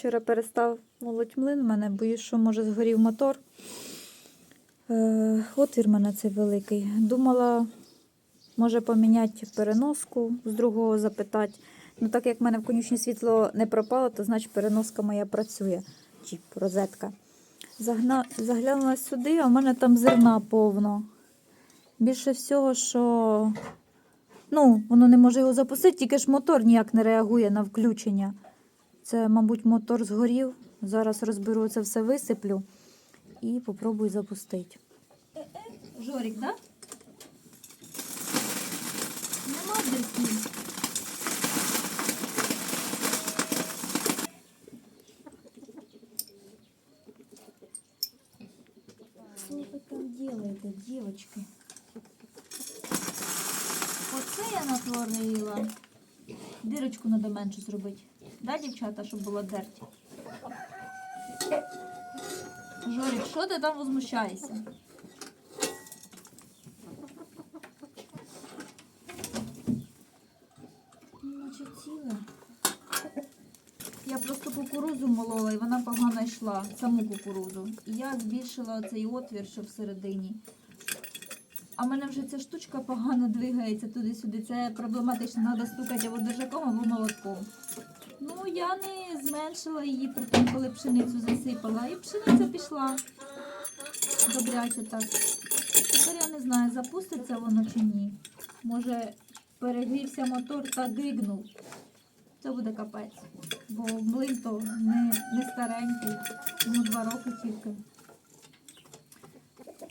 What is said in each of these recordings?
Вчора перестав молоть млин мене, боюсь, що може згорів мотор. Е, отвір мене цей великий. Думала, може поміняти переноску, з другого запитати. Ну, так як в мене в конюшні світло не пропало, то значить переноска моя працює. Чи розетка. Загна... Заглянула сюди, а в мене там зерна повно. Більше всього, що ну, воно не може його запустити, тільки ж мотор ніяк не реагує на включення. Це, мабуть, мотор згорів. Зараз розберу це все висиплю і попробую запустити. Жорік, так? Да? Нема там делаете, девочки? Оце я натворила. Дирочку треба менше зробити. Да, дівчата, щоб було дерть? Жорик, що ти там возмущаєшся? Ціле. Я просто кукурузу молола і вона погано йшла, саму кукурузу. І я збільшила цей отвір, що всередині. А в мене вже ця штучка погано двигається туди-сюди. Це проблематично, треба стукати або держаком, або молотком. Ну, я не зменшила її при тому, коли пшеницю засипала. І пшениця пішла. Добряче так. Тепер я не знаю, запуститься воно чи ні. Може, перегрівся мотор та гигнув. Це буде капець. Бо млин то не, не старенький, йому два роки тільки.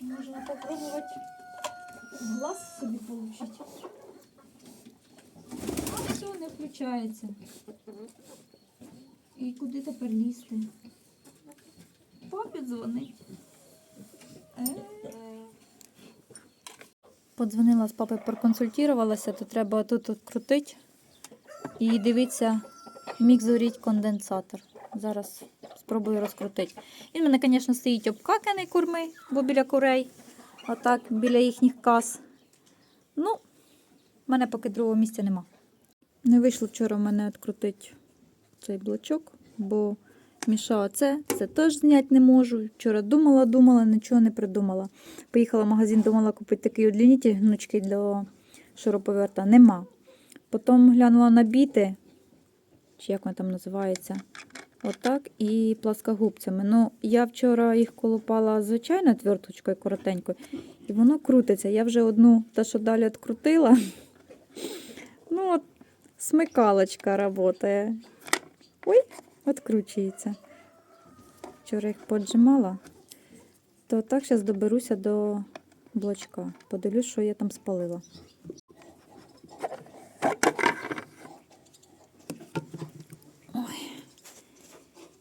Можна попробувати глаз собі. А все, не включається. І куди тепер лізти? Папі дзвонить. Е. Подзвонила з папою, проконсультувалася, то треба тут крутити і дивіться, міг зоріти конденсатор. Зараз спробую розкрутити. Він в мене, звісно, стоїть обкаканий курми, бо біля курей, отак, біля їхніх кас. Ну, в мене поки другого місця нема. Не вийшло вчора в мене відкрутити цей блочок, бо мішала це, це теж зняти не можу. Вчора думала, думала, нічого не придумала. Поїхала в магазин, думала купити такий удлінитель гнучкий для шуруповерта. Нема. Потім глянула на біти, чи як воно там називається. Отак і пласкогубцями. Ну, я вчора їх колупала звичайно тверточкою коротенькою, і воно крутиться. Я вже одну, та що далі відкрутила. Ну, от смикалочка працює. Ой, відкручується. Вчора їх поджимала, то так зараз доберуся до блочка. Подивлюсь, що я там спалила. Ой,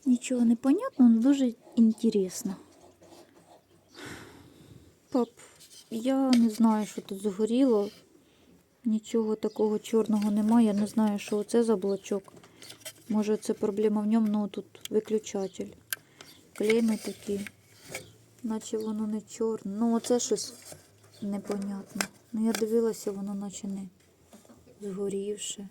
нічого не понятно, але дуже інтересно. Пап, я не знаю, що тут згоріло. Нічого такого чорного немає. Я не знаю, що це за блочок. Може, це проблема в ньому, ну тут виключатель. Клейми такі, наче воно не чорне. Ну, оце щось непонятне. Ну, я дивилася, воно наче не згорівше.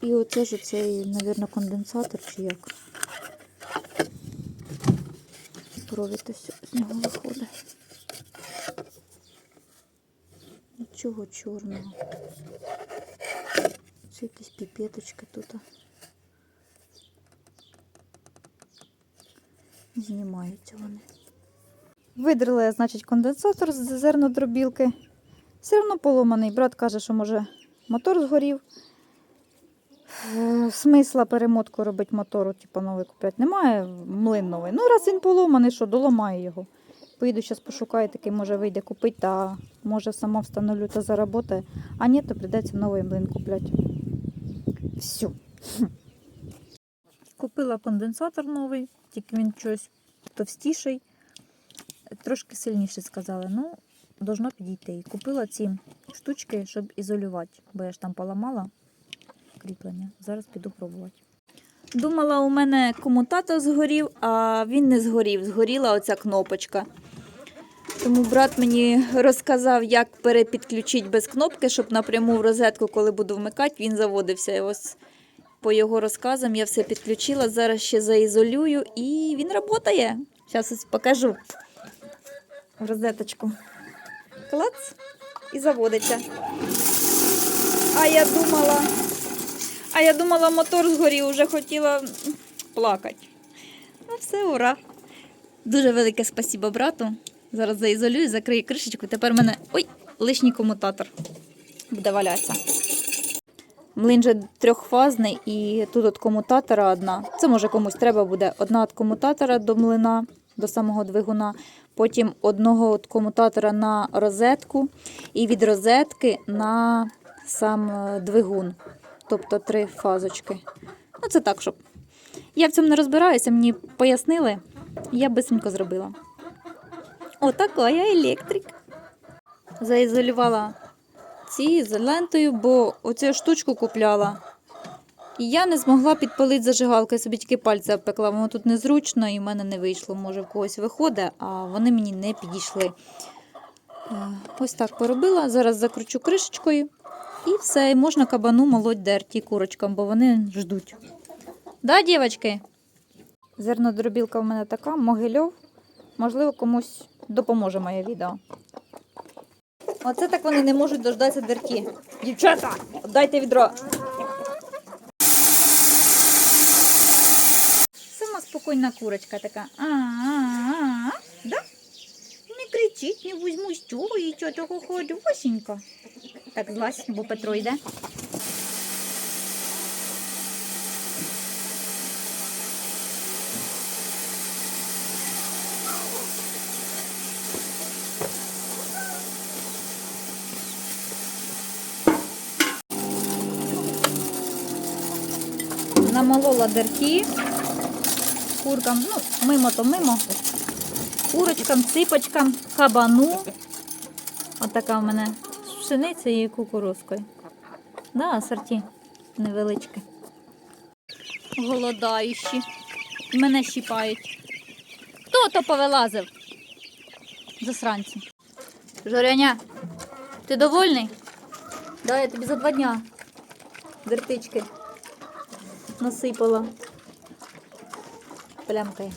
І оце ж цей, мабуть, конденсатор чи як. Провід ось з нього виходить. Нічого чорного. Це якісь піпеточки тут. Знімаються вони. Видрила я, значить, конденсатор з зернодробілки. Все одно поломаний. Брат каже, що може мотор згорів. Е, Смисла перемотку робити мотору, типу новий купляти немає, млин новий. Ну, раз він поломаний, що доламаю його. Поїду зараз пошукаю, такий може вийде купити, та може сама встановлю та заработає. А ні, то прийдеться новий млин купляти. Все. Купила конденсатор новий, тільки він щось товстіший, трошки сильніше сказали. Ну, должно підійти. Купила ці штучки, щоб ізолювати, бо я ж там поламала кріплення. Зараз піду пробувати. Думала, у мене комутатор згорів, а він не згорів. Згоріла оця кнопочка. Тому брат мені розказав, як перепідключити без кнопки, щоб напряму в розетку, коли буду вмикати, він заводився. І ось по його розказам я все підключила. Зараз ще заізолюю і він працює. Зараз ось покажу в розеточку. Клац і заводиться. А я думала, я думала, мотор згорів, вже хотіла плакати. Ну все, ура. Дуже велике спасибо брату. Зараз заізолюю, закрию кришечку. Тепер в мене. Ой, лишній комутатор буде валятися. Млин же трьохфазний і тут от комутатора одна. Це може комусь треба буде. Одна від комутатора до млина, до самого двигуна. Потім одного от комутатора на розетку і від розетки на сам е, двигун. Тобто три фазочки. Ну, це так, щоб. Я в цьому не розбираюся, мені пояснили, я бисенько зробила. Отака я електрик. Заізолювала ці ізолентою, бо оцю штучку купляла. І я не змогла підпалити зажигалку, я собі тільки пальця обпекла. Воно тут незручно і в мене не вийшло. Може, в когось виходить, а вони мені не підійшли. Е, Ось так поробила. Зараз закручу кришечкою. І все, і можна кабану молоть дерті курочкам, бо вони ждуть. Да, дівчатки? Зернодробілка в мене така, могильов. Можливо, комусь допоможе моє відео. Оце так вони не можуть дождатися дерті. Дівчата, дайте відро. Сама спокійна курочка така. Да? Не кричить, не візьму з цього і того ходу. Осінька. Так, злазь, бо Петро йде. намолола дерті. Куркам, ну, мимо то мимо. Курочкам, ципочкам, кабану. Отака в мене пшеницею і кукурузкою. Да, асорті невеличке. Голодаючі. Мене щіпають. Хто то повилазив? Засранці. Жореня, ти довольний? Да, я тобі за два дня. Дертички насипала. Плямкає.